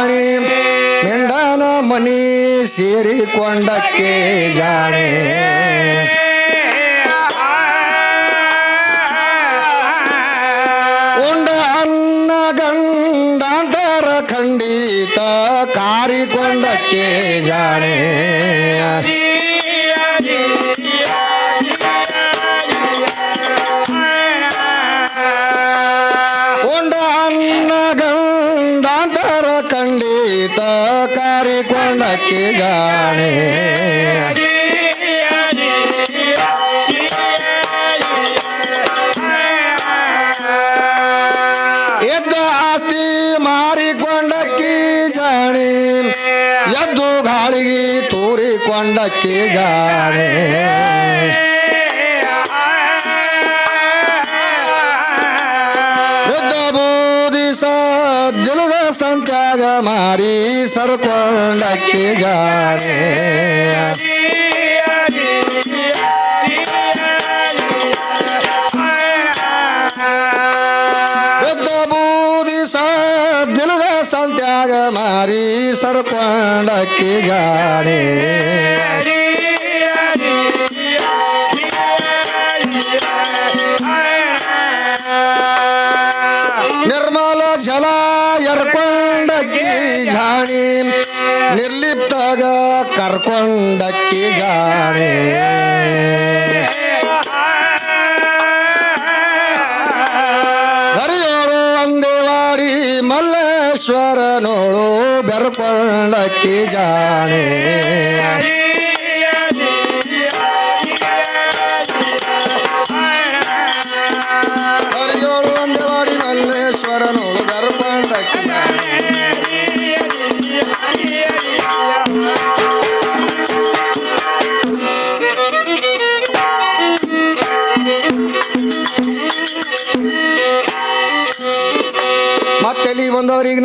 ಜಾಣಿ. ಮೆಂಡನ ಮನಿ ಸೇರಿಕೊಂಡಕ್ಕೆ ಜಾಣೆ. ಉಂಡ ಅನ್ನ ಖಂಡಿತ ಕಾರಿಕೊಂಡಕ್ಕೆ ಜಾಣೆ. ಜಾಣೆ ಎದ್ದ ಆಸ್ತಿ ಮಾರಿಕೊಂಡಕ್ಕಿ ಜಾಣೆ ಎದ್ದು ಗಾಳಿಗೆ ತೂರಿಕೊಂಡಕ್ಕಿ ಜಾಣೆ ಮಾರಿ ಸರ್ಕೊಂಡಕ್ಕೆ ದಿಲದ ಸಂತ್ಯಾಗ ಮಾರಿ ಸರ್ಕೊಂಡಕ್ಕೆ ಜಾಣೆ ಕರ್ಕೊಂಡಕ್ಕಿ ಜಾಣೆ ಹರಿಯೋಳು ಒಂದೇವಾಡಿ ಮಲ್ಲೇಶ್ವರ ನೋಳು ಬೆರ್ಕೊಂಡಕ್ಕಿ ಜಾಣೆ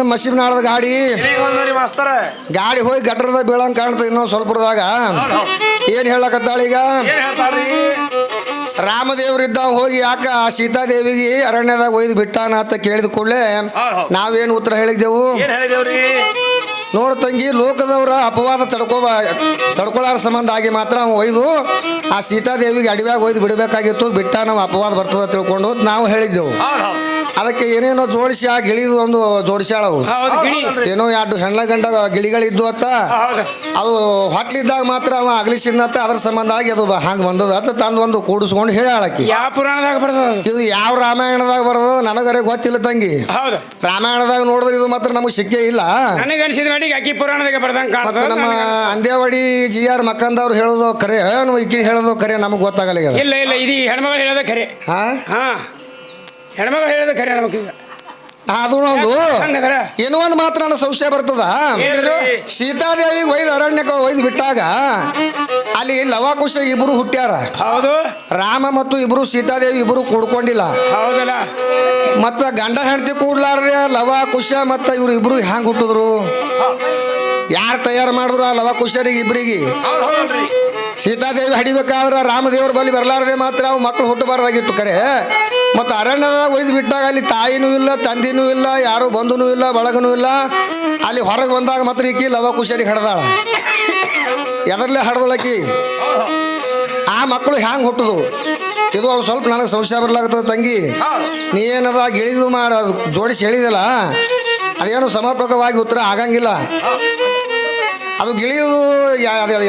ಬಂದವ್ರು ಈಗ ನಮ್ಮ ಮಸೀಬ್ ನಾಳದ ಗಾಡಿ ಮಾಸ್ತರ? ಗಾಡಿ ಹೋಗಿ ಗಟ್ಟರದ ಬೀಳಂಗ್ ಕಾಣ್ತದೆ ಇನ್ನೊಂದು ಸ್ವಲ್ಪದಾಗ ಏನ್ ಹೇಳಕತ್ತಾಳ ಈಗ? ರಾಮದೇವ್ರಿದ್ದ ಹೋಗಿ ಯಾಕ ಸೀತಾದೇವಿಗೆ ಅರಣ್ಯದಾಗ ಒಯ್ದು ಬಿಟ್ಟಾನ ಅಂತ ಕೇಳಿದ ಕೂಡಲೇ ನಾವೇನು ಉತ್ತರ ಹೇಳಿದ್ದೆವು? ನೋಡು ತಂಗಿ ಲೋಕದವ್ರ ಅಪವಾದ ತಡ್ಕೋ ತಡ್ಕೊಳಾರ ಸಂಬಂಧ ಆಗಿ ಮಾತ್ರ ಅವ ಒಯ್ದು ಆ ಸೀತಾದೇವಿಗೆ ಅಡವ್ಯಾಗ ಒಯ್ದು ಬಿಡಬೇಕಾಗಿತ್ತು ಬಿಟ್ಟ ನಾವು ಅಪವಾದ ಬರ್ತದ ತಿಳ್ಕೊಂಡು ನಾವು ಹೇಳಿದ್ದೆವು. ಅದಕ್ಕೆ ಏನೇನೋ ಜೋಡಿಸಿ ಆ ಗಿಳಿದು ಒಂದು ಜೋಡಿಸ್ಯಾಳವು ಏನೋ ಎರಡು ಹೆಣ್ಣ ಗಂಡ ಗಿಳಿಗಳಿದ್ದು ಅತ್ತ. ಅದು ಹೊಟ್ಲಿದ್ದಾಗ ಮಾತ್ರ ಅವ ಅಗಲಿಸಿದ್ನತ್ತ ಅದ್ರ ಸಂಬಂಧ ಆಗಿ ಅದು ಹಂಗೆ ಬಂದದ ಅತ್ತ ತಂದು ಒಂದು ಕೂಡಿಸ್ಕೊಂಡು ಹೇಳಾಳಕಿ. ಯಾವ ಪುರಾಣದಾಗ ಬರ್ತದ ಇದು ಯಾವ ರಾಮಾಯಣದಾಗ ಬರ್ತದ ನನಗರೆ ಗೊತ್ತಿಲ್ಲ ತಂಗಿ. ರಾಮಾಯಣದಾಗ ನೋಡಿದ್ರೆ ಇದು ಮಾತ್ರ ನಮಗೆ ಸಿಕ್ಕೇ ಇಲ್ಲ. ನನಗೆ ಮಟ್ಟಿಗೆ ಅಕ್ಕಿ ಪುರಾಣದಾಗ ಬರ್ದಂಗ ಮತ್ತೆ ಕಾಣ್ತದ. ನಮ್ಮ ಅಂದೇವಾಡಿ ಜಿ ಆರ್ ಮಕ್ಕಂದವ್ರು ಹೇಳೋದು ಕರೆ ಏನು ಈಕಿ ಹೇಳೋದು ಕರೆ ನಮಗೆ ಗೊತ್ತಾಗಲ್ಲ ಈಗ. ಇಲ್ಲ ಇಲ್ಲ ಇದು ಹೆಣ್ಮಗಳು ಹೇಳೋದ ಖರೆ ಹಾ? ಹಾ. ಹೆಣ್ಮಗಳು ಹೇಳೋದ ಖರೆ ನಮಗೀಗ ಅದು ಒಂದು ಹಂಗದ್ರ? ಏನೋ ಒಂದು ಮಾತ್ರ ನನ್ನ ಸಂಶಯ ಬರ್ತದ. ಸೀತಾದೇವಿ ಒಯ್ದು ಅರಣ್ಯಕ್ಕೆ ಒಯ್ದು ಬಿಟ್ಟಾಗ ಅಲ್ಲಿ ಲವಾಕುಶ ಇಬ್ರು ಹುಟ್ಟ್ಯಾರ. ಹೌದು. ರಾಮ ಮತ್ತು ಇಬ್ರು ಸೀತಾದೇವಿ ಇಬ್ರು ಕೂಡ್ಕೊಂಡಿಲ್ಲ. ಹೌದಲ್ಲ. ಮತ್ತ ಗಂಡ ಹೆಂಡತಿ ಕೂಡ್ಲಾರ್ದೆ ಲವ ಕುಶ ಮತ್ತ ಇವ್ರು ಇಬ್ರು ಹ್ಯಾಂಗ ಹುಟ್ಟಿದ್ರು? ಯಾರು ತಯಾರು ಮಾಡಿದ್ರು ಆ ಲವ ಕುಶರಿಗೆ ಇಬ್ರಿಗೆ? ಹೌದ್ ಹೌದಲ್ರಿ. ಸೀತಾದೇವಿ ಹಡಿಬೇಕಾದ್ರ ರಾಮದೇವ್ರ ಬಳಿ ಬರಲಾರ್ದೆ ಮಾತ್ರ ಅವು ಮಕ್ಕಳು ಹುಟ್ಟಬಾರ್ದಾಗಿತ್ತು ಕರೆ. ಮತ್ತು ಅರಣ್ಯದಾಗ ಒಯ್ದು ಬಿಟ್ಟಾಗ ಅಲ್ಲಿ ತಾಯಿನೂ ಇಲ್ಲ, ತಂದಿನೂ ಇಲ್ಲ, ಯಾರೂ ಬಂಧುನೂ ಇಲ್ಲ, ಬಳಗನೂ ಇಲ್ಲ. ಅಲ್ಲಿ ಹೊರಗೆ ಬಂದಾಗ ಮಾತ್ರ ಈಕಿ ಲವ ಖುಷಿಯಲ್ಲಿ ಹಡ್ದಾಳ. ಎದರ್ಲೆ ಹಡ್ದಳಕಿ? ಆ ಮಕ್ಕಳು ಹ್ಯಾಂಗೆ ಹುಟ್ಟುದು? ಇದು ಒಂದು ಸ್ವಲ್ಪ ನನಗೆ ಸಂಶಯ ಬರ್ಲಾಗ್ತದೆ ತಂಗಿ. ನೀ ಏನದ ಗಿಳಿದು ಮಾಡ, ಅದು ಜೋಡಿಸಿ ಹೇಳಿದಲ್ಲ? ಅದೇನು ಸಮರ್ಪಕವಾಗಿ ಉತ್ತರ ಆಗಂಗಿಲ್ಲ. ಅದು ಗಿಳಿಯೋದು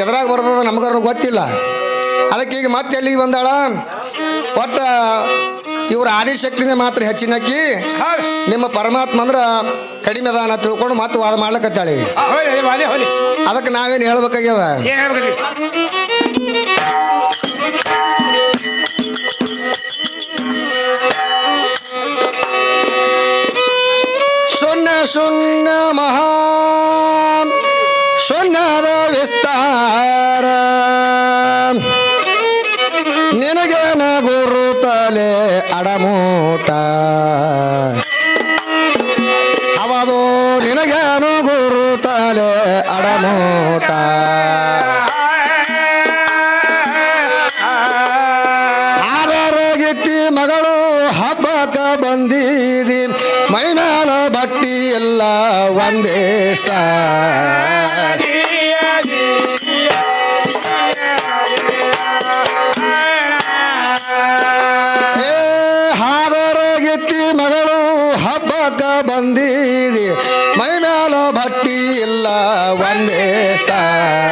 ಎದುರಾಗಿ ಬರ್ತದ ನಮಗಾರು ಗೊತ್ತಿಲ್ಲ. ಅದಕ್ಕೆ ಈಗ ಮತ್ತೆ ಎಲ್ಲಿಗೆ ಬಂದಾಳ? ಒಟ್ಟ ಇವ್ರ ಆದಿಶಕ್ತಿನ ಮಾತ್ರ ಹೆಚ್ಚಿನಕ್ಕಿ ಹಾಕಿ ನಿಮ್ಮ ಪರಮಾತ್ಮ ಅಂದ್ರ ಕಡಿಮೆ ಅದಾನ ತಿಳ್ಕೊಂಡು ಮತ್ತೆ ವಾದ ಮಾಡ್ಲಕತ್ತಾಳಿ. ಅದಕ್ಕೆ ನಾವೇನು ಹೇಳ್ಬೇಕಾಗ್ಯದ? ಸೊನ್ನೆ ಹೇಳ್ಬೇಕ್ರಿ ಬಾಕ ಬಂದೀರಿ ಮೈನಾಲ ಭಟ್ಟಿ ಇಲ್ಲ ಒಂದೇ ಸ್ಥಾನ.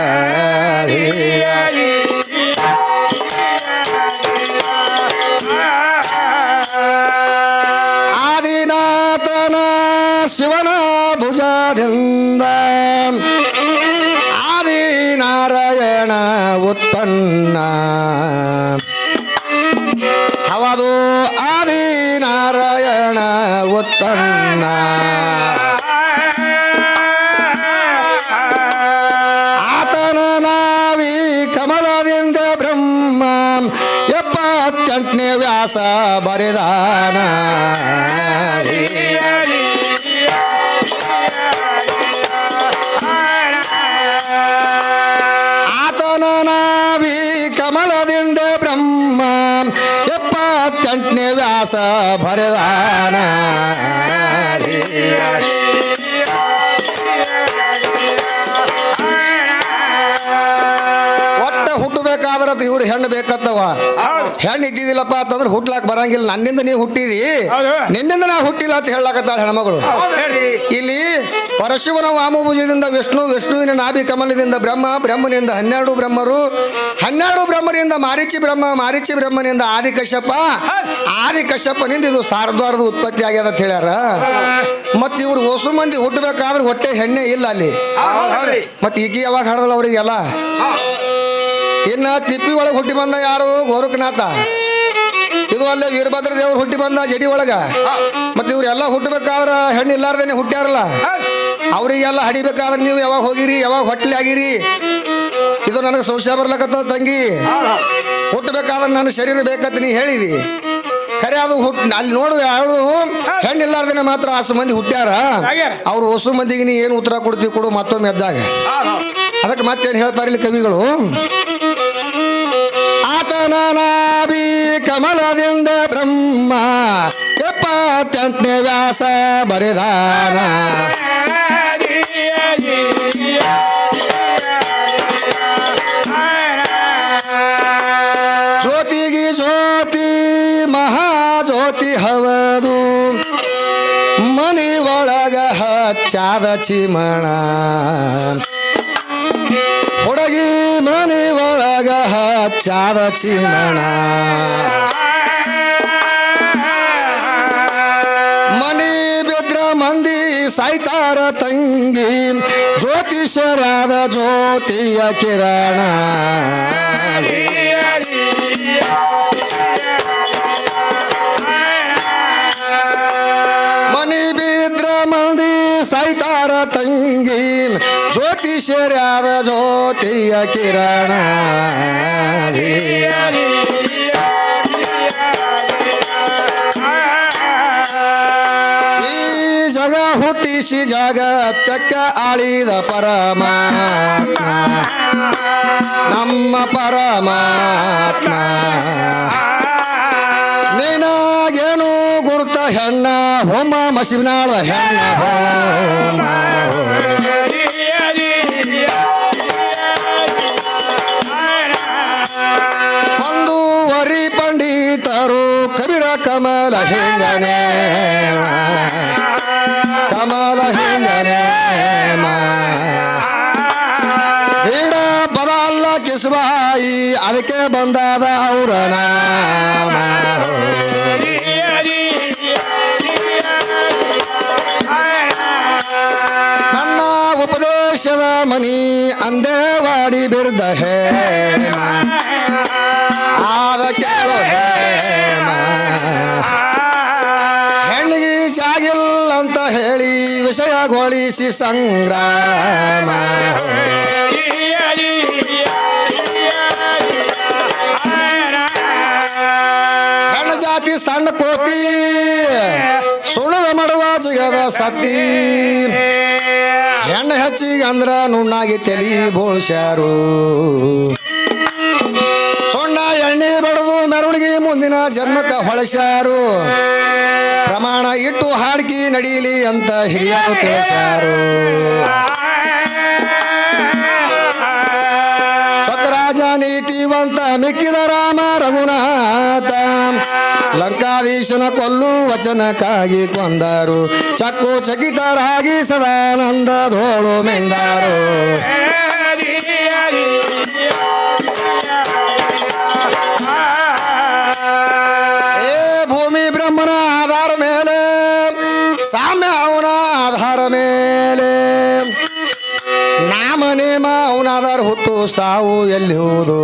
ಬರೆದಾನ ಆತನ ಕಮಲದಿಂದ ಬ್ರಹ್ಮ. ಎಪ್ಪತ್ತೆಂಟನೇ ವ್ಯಾಸ ಬರೆದಾನ ಒಟ್ಟ ಹುಟ್ಟಬೇಕಾದ್ರೆ ಇವ್ರು ಹೆಣ್ಣು ಬೇಕತ್ತವ. ಹೆಣ್ಣು ಇದ್ದಿದ್ದಿಲ್ಲಪ್ಪ ಅಂತಂದ್ರೆ ಹುಟ್ಲಾಕ್ ಬರಂಗಿಲ್ಲ. ನನ್ನಿಂದ ನೀವು ಹುಟ್ಟಿದಿ. ನಿನ್ನಿಂದ ನಾ ಹುಟ್ಟಿಲ್ಲ ಅಂತ ಹೇಳಕತ್ತಾಳ ಹೆಣ್ಮಗಳು. ಇಲ್ಲಿ ಪರಶಿವನ ವಾಮಭುಜದಿಂದ ವಿಷ್ಣು ವಿಷ್ಣುವಿನ ನಾಭಿ ಕಮಲದಿಂದ ಬ್ರಹ್ಮ ಬ್ರಹ್ಮನಿಂದ ಹನ್ನೆರಡು ಬ್ರಹ್ಮರು ಹನ್ನೆರಡು ಬ್ರಹ್ಮರಿಂದ ಮಾರಿಚಿ ಬ್ರಹ್ಮ ಮಾರಿಚಿ ಬ್ರಹ್ಮನಿಂದ ಆದಿ ಕಶ್ಯಪ ಆದಿ ಕಶ್ಯಪನಿಂದ ಇದು ಸಾರದ್ವಾರದ ಉತ್ಪತ್ತಿ ಆಗ್ಯದ ಅಂತ ಹೇಳ್ಯಾರ. ಮತ್ತೆ ಇವ್ರು ಹೊಸು ಮಂದಿ ಹುಟ್ಟಬೇಕಾದ್ರೆ ಹೊಟ್ಟೆ ಹೆಣ್ಣೆ ಇಲ್ಲ ಅಲ್ಲಿ. ಮತ್ತೆ ಈಗ ಯಾವಾಗ ಹಾಡಲ್ಲ ಅವರಿಗೆಲ್ಲ? ಇನ್ನ ತಿಪ್ಪಿ ಒಳಗೆ ಹುಟ್ಟಿ ಬಂದ ಯಾರು? ಗೋರಖನಾಥ. ಇದು ಅಲ್ಲೇ ವೀರಭದ್ರ ದೇವರು ಹುಟ್ಟಿ ಬಂದ ಜಡಿ ಒಳಗ. ಮತ್ತೆ ಇವ್ರೆಲ್ಲ ಹುಟ್ಟಬೇಕಾದ್ರ ಹೆಣ್ಣು ಇಲ್ಲಾರ್ದೇನೆ ಹುಟ್ಟ್ಯಾರಲ್ಲ? ಅವರಿಗೆಲ್ಲ ಹಡಿಬೇಕಾದ್ರೆ ನೀವು ಯಾವಾಗ ಹೋಗಿರಿ ಯಾವಾಗ ಹೊಟ್ಟಲಿ ಆಗಿರಿ? ಇದು ನನಗೆ ಸಂಶಯ ಬರ್ಲಕತ್ತ ತಂಗಿ. ಹುಟ್ಟಬೇಕಾದ್ರೆ ನನ್ನ ಶರೀರ ಬೇಕಂತ ನೀ ಹೇಳಿದಿ. ಖರೆ ಅದು ಹುಟ್ ಅಲ್ಲಿ ನೋಡು ಯಾರು ಹೆಣ್ಣು ಇಲ್ಲಾರ್ದೇನೆ ಮಾತ್ರ ಹಸು ಮಂದಿ ಹುಟ್ಟ್ಯಾರ. ಅವ್ರು ಹೊಸ ಮಂದಿಗೆ ನೀ ಏನು ಉತ್ತರ ಕೊಡ್ತೀವಿ ಕೊಡು ಮತ್ತೊಮ್ಮೆ ಎದ್ದಾಗ. ಅದಕ್ಕೆ ಮತ್ತೇನು ಹೇಳ್ತಾರೆ ಇಲ್ಲಿ ಕವಿಗಳು? ಆತನ ನಾಭಿ ಕಮಲದಿಂದ ಬ್ರಹ್ಮ. ಎಪ್ಪತ್ತೆಂಟನೇ ವ್ಯಾಸ ಬರೆದಾನ. ಜ್ಯೋತಿಗೆ ಜ್ಯೋತಿ, ಮಹಾಜ್ಯೋತಿ ಹವದು. ಮನಿ ಒಳಗ ಹಚ್ಚಾದ ಚಿಮಣ. ಒಳಗ ಹಚ್ಚಾದ ಚಿಮಣ ಮನಿ ಬಿದ್ರ ಮಂದಿ ಸಾಯ್ತಾರ ತಂಗಿ ಜ್ಯೋತಿಷರಾದ ಜ್ಯೋತಿಯ ಕಿರಣ. ಜ್ಯೋತಿಷರ್ಯಾದ ಜ್ಯೋತಿಯ ಕಿರಣ. ಈ ಜಗ ಹುಟ್ಟಿಸಿ ಜಗತ್ತಕ್ಕ ಆಳಿದ ಪರಮಾತ್ಮ. ನಮ್ಮ ಪರಮಾತ್ಮ. ನಿನಗೇನು ಗುರುತ ಹೆಣ್ಣ ಹೋಮ ಮಸಿನಾಳ ಹೆಣ್ಣ. ಹೋಮ ಕಮಲ ಹಿಂಗನೆ ಕಮಲ ಹಿಂಗನೆ ಬೀಡ ಬರಲ್ಲ ಕಿಸ್ಬಾಯಿ ಅದಕ್ಕೆ ಬಂದಾದ ಅವರ ವಿಷಯಗೊಳಿಸಿ ಸಂಗ್ರಾಮ. ಜಾತಿ, ಸಣ್ಣ ಕೋತಿ ಸುಳ್ಳು ಮಾಡುವ ಜಗದ ಸತಿ ಹೆಣ್ಣು ಹೆಚ್ಚಿಗೆ ಅಂದ್ರ ನುಣ್ಣಾಗಿ ತೆಲಿ ಬೋಳ್ಸ್ಯಾರು. ಸೊಣ್ಣ ಎಣ್ಣೆ ಬಡದು ಮೆರವಣಿಗೆ ಮುಂದಿನ ಜನ್ಮಕ್ಕ ಹೊಳಶಾರು ಪ್ರಮಾಣ ಇಟ್ಟು ಹಾಡ್ಕಿ ನಡೀಲಿ ಅಂತ ಹಿರಿಯರು ತಿಳಿಸಾರು ಸ್ವತರಾಜ ನೀತಿವಂತ ಮಿಕ್ಕಿದ ರಾಮ ರಘುನಾಥ. ಲಂಕಾಧೀಶನ ಕೊಲ್ಲು ವಚನಕ್ಕಾಗಿ ಕೊಂದರು. ಚಕ್ಕು ಚಕಿತರಾಗಿ ಸದಾನಂದ ಧೋಳು ಮೆಂದಾರು. ಆಧಾರ ಹುಟ್ಟು ಸಾವು ಎಲ್ಲಿ ಹೋದು?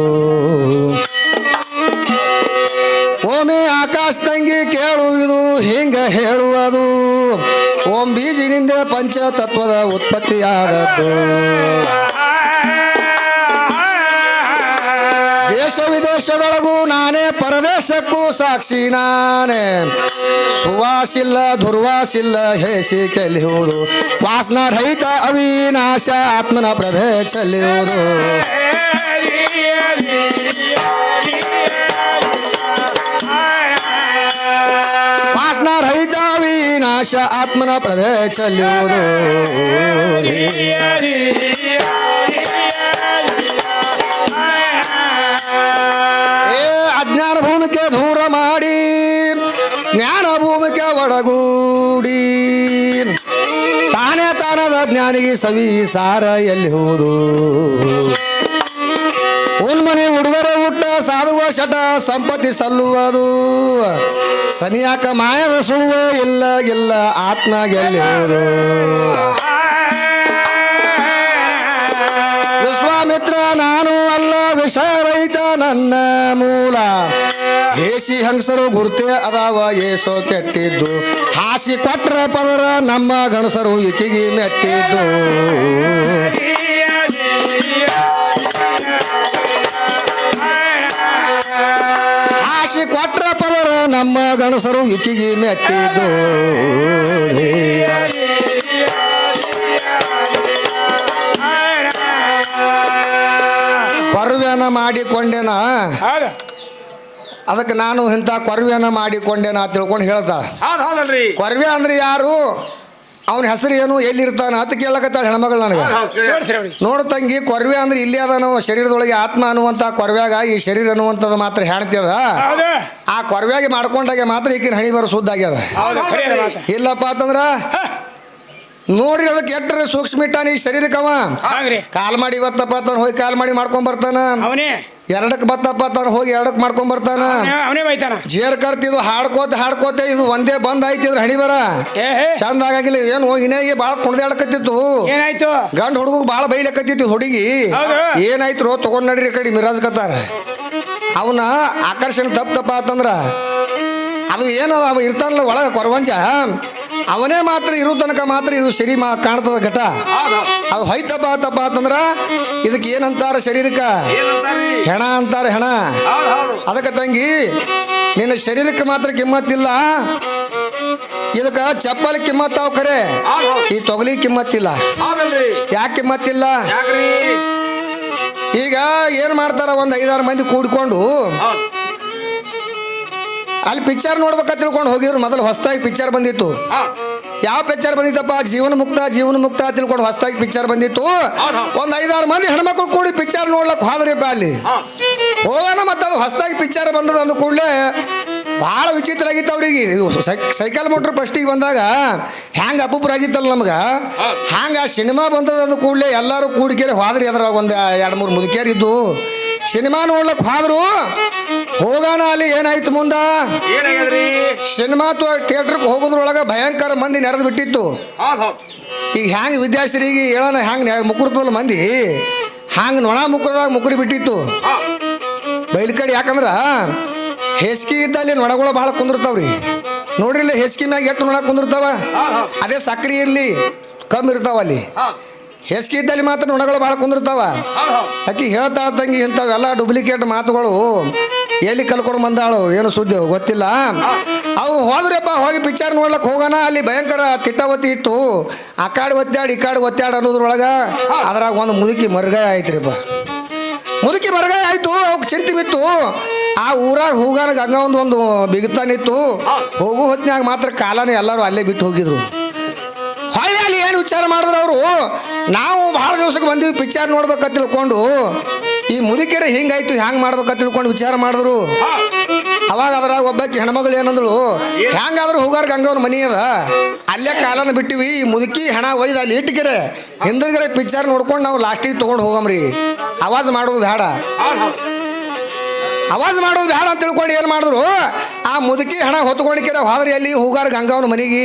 ಓಮೆ ಆಕಾಶ ತಂಗಿ ಕೇಳುವುದು ಹಿಂಗ ಹೇಳುವುದು. ಓಂ ಬೀಜಿನಿಂದ ಪಂಚತತ್ವದ ಉತ್ಪತ್ತಿಯಾದದ್ದು. ದೇಶ ವಿದೇಶದೊಳಗೂ ನಾನೇ ಪರದೇಶಕ್ಕೂ ಸಾಕ್ಷಿ ನಾನೇ ಸುವಾಸಿಲ್ಲ ದುರ್ವಾಸಿಲ್ಲ ಹೇಸಿ ಕೆಲಿಯುವುದು ವಾಸನ ರಹಿತ ಅವಿನಾಶ ಆತ್ಮನ ಪ್ರಭೆ ಚೆಲ್ಲಿಯುವುದು ವಾಸನ ರಹಿತ ಅವಿನಾಶ ಆತ್ಮನ ಪ್ರಭೆ ಚೆಲ್ಲಿಯುವುದು ಒಡಗೂಡಿ ತಾನೇ ತಾನದ ಜ್ಞಾನಿಗೆ ಸವಿ ಸಾರ ಎಲ್ಲಿ ಹೋದು? ಉನ್ಮನೆ ಉಡುಗೊರೆ ಹುಟ್ಟ ಸಾಧುವ ಶಟ ಸಂಪತ್ತಿ ಸಲ್ಲುವುದು. ಸನಿಯಾಕ ಮಾಯದ ಸುಳುವ ಇಲ್ಲ ಇಲ್ಲ ಆತ್ಮ ಎಲ್ಲಿ ಹೋದು? ವಿಶ್ವಾಮಿತ್ರ ನಾನು ಅಲ್ಲ ವಿಷರಹಿತ ಹೇಸಿ ಹಂಸರು ಗುರುತೆ ಅದಾವ, ಏಸೋ ಕೆಟ್ಟಿದ್ದು. ಹಾಸಿ ಕೊಟ್ರ ಪದರ ನಮ್ಮ ಗಣಸರು ಇಕಿಗಿ ಮೆಟ್ಟಿದ್ದು. ಹಾಸಿ ಕೊಟ್ರ ಪದರ ನಮ್ಮ ಗಣಸರು ಇಕಿಗಿ ಮೆಟ್ಟಿದ್ದು. ಪರ್ವೇನ ಮಾಡಿಕೊಂಡೆನಾ? ಅದಕ್ಕೆ ನಾನು ಇಂಥ ಕೊರವೆಯನ್ನು ಮಾಡಿಕೊಂಡೆ ನಾ ತಿಳ್ಕೊಂಡು ಹೇಳ್ತಾಳೆ ಹೌದ್ ಹೌದಲ್ರಿ. ಕೊರವೆ ಅಂದ್ರೆ ಯಾರು? ಅವನ ಹೆಸರು ಏನು? ಎಲ್ಲಿರ್ತಾನ ಅಂತ ಕೇಳಕತ್ತಾಳ ಹೆಣ್ಮಗಳು ನನಗೆ. ನೋಡು ತಂಗಿ ಕೊರವೆ ಅಂದ್ರೆ ಇಲ್ಲಿ ಅದ ನಾವು ಶರೀರದೊಳಗೆ ಆತ್ಮ ಅನ್ನುವಂಥ ಕೊರವ್ಯಾಗ ಈ ಶರೀರ ಅನ್ನುವಂಥದ್ದು ಮಾತ್ರ ಹೆಣ್ತದ ಆ ಕೊರವ್ಯಾಗಿ ಮಾಡ್ಕೊಂಡಾಗೆ ಮಾತ್ರ ಈಕಿನ ಹಣಿ ಬರೋ ಸುದ್ದ ಆಗ್ಯದ. ಹೌದು ಖರೆ ಅದ ಇಲ್ಲಪ್ಪ ಅಂತಂದ್ರ ನೋಡ್ರಿ ಅದಕ್ಕೆ ಎಟ್ಟರೆ ಸೂಕ್ಷ್ಮ ಇಟ್ಟಾನ ಈ ಶರೀರಕ್ಕವ ಕಾಲ್ ಮಾಡಿ ಇವತ್ತಪ್ಪ ತಾನು ಹೋಗಿ ಕಾಲ್ ಮಾಡಿ ಮಾಡ್ಕೊಂಡ್ ಬರ್ತಾನ. ಅವನೇ. ಎರಡಕ್ಕೆ ಬತ್ತಪ್ಪ ತಾನು ಹೋಗಿ ಎರಡಕ್ಕೆ ಮಾಡ್ಕೊಂಡ್ ಬರ್ತಾನ. ಅವನೇ ಬೈತಾನ. ಜೇರ್ ಕರ್ತಿದ್ದು ಹಾಡ್ಕೋತ ಹಾಡ್ಕೋತ ಇದು ಒಂದೇ ಬಂದ್ ಆಯ್ತಿದ್ರ ಹಣಿ ಬರ. ಚಂದ ಆಗಂಗಿಲ್ಲ. ಏನು ಇನೇಗೆ ಬಾಳ ಕುಣ್ದಾಡಕತ್ತಿತ್ತು. ಏನಾಯ್ತು? ಗಂಡ ಹುಡುಗ ಬಾಳ ಬೈಲಕತ್ತಿತ್ತು ಹುಡುಗಿ. ಏನಾಯ್ತು ರೋ ತಗೊಂಡ್ ನಡ್ರಿ ಕಡಿ ಕಡೆ ಮಿರಾಜ್ ಕತ್ತಾರ ಅವನ ಆಕರ್ಷಣೆ ತಪ್ಪ ತಪ್ಪ ಆತಂದ್ರ ಅದು ಏನದ ಅವ ಇರ್ತಾನಲ್ಲ ಒಳಗೆ ಕೊರವಂಜ. ಅವನೇ ಮಾತ್ರ ಇರೋ ತನಕ ಮಾತ್ರ ಇದು ಸರಿ ಮಾ ಕಾಣ್ತದ ಘಟ. ಅದು ಹೊಯ್ತಪ್ಪ ತಪ್ಪ ಅಂತಂದ್ರ ಇದಕ್ಕೆ ಏನಂತಾರ ಶರೀರಕ್ಕೆ? ಹೆಣ ಅಂತಾರ ಹೆಣ. ಅದಕ್ಕೆ ತಂಗಿ ನಿನ್ನ ಶರೀರಕ್ಕೆ ಮಾತ್ರ ಕಿಮ್ಮತ್ತಿಲ್ಲ. ಇದಕ್ಕೆ ಚಪ್ಪಲ್ ಕಿಮ್ಮತ್ತಾವ ಹೌದ್ ಈ ತೊಗಲಿ ಕಿಮ್ಮತ್ತಿಲ್ಲ. ಯಾಕೆ ಕಿಮ್ಮತ್ತಿಲ್ಲ? ಈಗ ಏನು ಮಾಡ್ತಾರ ಒಂದ್ ಐದಾರು ಮಂದಿ ಕೂಡ್ಕೊಂಡು ಅಲ್ಲಿ ಪಿಕ್ಚರ್ ನೋಡ್ಬೇಕಂತ ತಿಳ್ಕೊಂಡು ಹೋಗಿದ್ರು. ಮೊದಲು ಹೊಸದಾಗಿ ಪಿಕ್ಚರ್ ಬಂದಿತ್ತು. ಯಾವ ಪಿಕ್ಚರ್ ಬಂದಿತ್ತಪ್ಪ? ಜೀವನ ಮುಕ್ತ ಜೀವನ ಮುಕ್ತ ತಿಳ್ಕೊಂಡು ಹೊಸದಾಗಿ ಪಿಕ್ಚರ್ ಬಂದಿತ್ತು. ಒಂದ್ ಐದಾರು ಮಂದಿ ಹೆಣ್ಮಕ್ಳು ಕೂಡಿ ಪಿಕ್ಚರ್ ನೋಡ್ಲಕ್ ಹೋದ್ರಿಪ್ಪ ಅಲ್ಲಿ. ಹೋಗೋಣ ಮತ್ತೆ ಅದು ಹೊಸದಾಗಿ ಪಿಕ್ಚರ್ ಬಂದದ ಅಂದ ಕೂಡಲೇ ಭಾಳ ವಿಚಿತ್ರ ಆಗಿತ್ತು ಅವ್ರಿಗೆ. ಸೈಕಲ್ ಮೋಟ್ರ್ ಫಸ್ಟಿಗೆ ಬಂದಾಗ ಹ್ಯಾಂಗೆ ಆಗಿತ್ತಲ್ಲ ನಮ್ಗೆ. ಹ್ಯಾಂಗೆ ಆ ಸಿನಿಮಾ ಬಂದದ ಅಂದ ಕೂಡಲೇ ಎಲ್ಲರೂ ಕೂಡಿಕೆರೆ ಹೋದ್ರಿ ಅದ್ರಾಗ ಒಂದು ಎರಡು ಮೂರು ಮುದುಕೇರಿದ್ದು ಸಿನಿಮಾ ನೋಡ್ಲಕ್ಕೆ ಹೋದ್ರು ಹೋಗೋಣ ಅಲ್ಲಿ ಏನಾಯ್ತು ಮುಂದ? ಏನಾಗ್ಯದ್ರಿ? ಸಿನಿಮಾ ಥಿಯೇಟ್ರಿಗೆ ಹೋಗೋದ್ರೊಳಗ ಭಯಂಕರ ಮಂದಿ ನೆರೆದು ಬಿಟ್ಟಿತ್ತು. ಹೌದ್ ಹೌದ್. ಈಗ ಹ್ಯಾಂಗ ವಿದ್ಯಾಶ್ರೀಗೆ ಹೇಳೋಣ ಹ್ಯಾಂಗ ಮುಕುರ್ತಲ್ಲ ಮಂದಿ? ಹ್ಯಾಂಗ ನೊಣ ಮುಕುರದಾಗ ಮುಕುರಿ ಬಿಟ್ಟಿತ್ತು? ಬಯಲು ಬೈಲ್ ಕಡೆ ಯಾಕಂದ್ರ ಇದ್ದ ಇದ್ದಲ್ಲಿ ನೊಣಗಳು ಭಾಳ ಕುಂದಿರ್ತಾವ್ರಿ. ನೋಡ್ರಿಲ್ಲ ಹೆಸ್ಕಿ ಹೇಸ್ಕಿ ಮ್ಯಾಗ ಎಷ್ಟು ನೊಣ ಕುಂದಿರ್ತಾವ? ಅದೇ ಸಕ್ರಿ ಇರಲಿ ಕಮ್ಮಿ ಇರ್ತಾವ ಅಲ್ಲಿ. ಹೆಸ್ಕಿ ಹೇಸ್ಕಿ ಇದ್ದಲ್ಲಿ ಮಾತ್ರ ನೊಣಗಳು ಭಾಳ ಕುಂದಿರ್ತಾವ. ಅಕ್ಕಿ ಹೇಳ್ತಾ ಇರ್ತಂಗಿ ಇಂಥವೆಲ್ಲ ಡೂಪ್ಲಿಕೇಟ್ ಮಾತುಗಳು. ಎಲ್ಲಿ ಕಲ್ಕೊಂಡು ಬಂದಾಳು? ಏನು ಸುದ್ದಿ? ಗೊತ್ತಿಲ್ಲ. ಅವು ಹೋದ್ರಪ್ಪ, ಹೋಗಿ ಪಿಕ್ಚರ್ ನೋಡ್ಲಕ್ಕೆ ಹೋಗೋಣ. ಅಲ್ಲಿ ಭಯಂಕರ ತಿಟ್ಟವತಿ ಇತ್ತು. ಆ ಕಾಡು ಒತ್ತಾಡಿ ಈ ಕಾಡು ಒತ್ತಾಡಿ ಅನ್ನೋದ್ರೊಳಗೆ ಅದ್ರಾಗ ಒಂದು ಮುದುಕಿ ಮರ್ಗಾಯ ಆಯ್ತ್ರಿಪ್ಪ. ಮುದುಕಿ ಮರಗಾಯ ಆಯಿತು ಅವಕ್ಕೆ ಚಿಂತೆ ಬಿತ್ತು. ಆ ಊರಾಗ ಹೋಗಾನ ಗಂಗ ಒಂದು ಒಂದು ಬಿಗುತ್ತಾನಿತ್ತು ಹೋಗು ಹೊತ್ತಿನಾಗ ಮಾತ್ರ ಕಾಲನೇ ಎಲ್ಲರೂ ಅಲ್ಲೇ ಬಿಟ್ಟು ಹೋಗಿದ್ರು. ಹೊಳ್ಳಿ ಅಲ್ಲಿ ಏನು ವಿಚಾರ ಮಾಡಿದ್ರು ಅವರು? ನಾವು ಭಾಳ ದಿವಸಕ್ಕೆ ಬಂದೀವಿ ಪಿಕ್ಚರ್ ನೋಡ್ಬೇಕಂತ ತಿಳ್ಕೊಂಡು. ಈ ಮುದುಕಿಯರ ಹಿಂಗಾಯ್ತು ಹ್ಯಾಂಗ್ ಮಾಡ್ಬೇಕಾ ತಿಳ್ಕೊಂಡು ವಿಚಾರ ಮಾಡಿದ್ರು. ಅವಾಗ ಅದ್ರಾಗ ಒಬ್ಬಾಕಿ ಹೆಣ್ಮಗಳು ಏನಂದಳು ಹೆಂಗಾದ್ರೂ ಹೋಗಾರ ಗಂಗವ್ರ ಮನಿ ಅದ? ಅಲ್ಲೇ ಕಾಲನ ಬಿಟ್ಟಿವಿ ಈ ಮುದುಕಿ ಹೆಣ ಒಯ್ದು ಅಲ್ಲಿ ಇಟ್ಟಿಗೆರೆ ಹಿಂದಿರ್ಗರೆ ಪಿಕ್ಚರ್ ನೋಡ್ಕೊಂಡು ನಾವು ಲಾಸ್ಟಿಗೆ ತೊಗೊಂಡು ಹೋಗಮ್ರಿ. ಆವಾಜ್ ಮಾಡೋದು ಬೇಡ. ಆವಾಜ್ ಮಾಡೋದು ಬೇಡ ಅಂತ ತಿಳ್ಕೊಂಡು ಏನು ಮಾಡಿದ್ರು ಆ ಮುದುಕಿ ಹಣ ಹೊತ್ಕೊಂಡಿಕೆರೆ ಹೋದ್ರಿ ಅಲ್ಲಿ ಹೋಗಾರ ಗಂಗವನ ಮನೆಗೆ.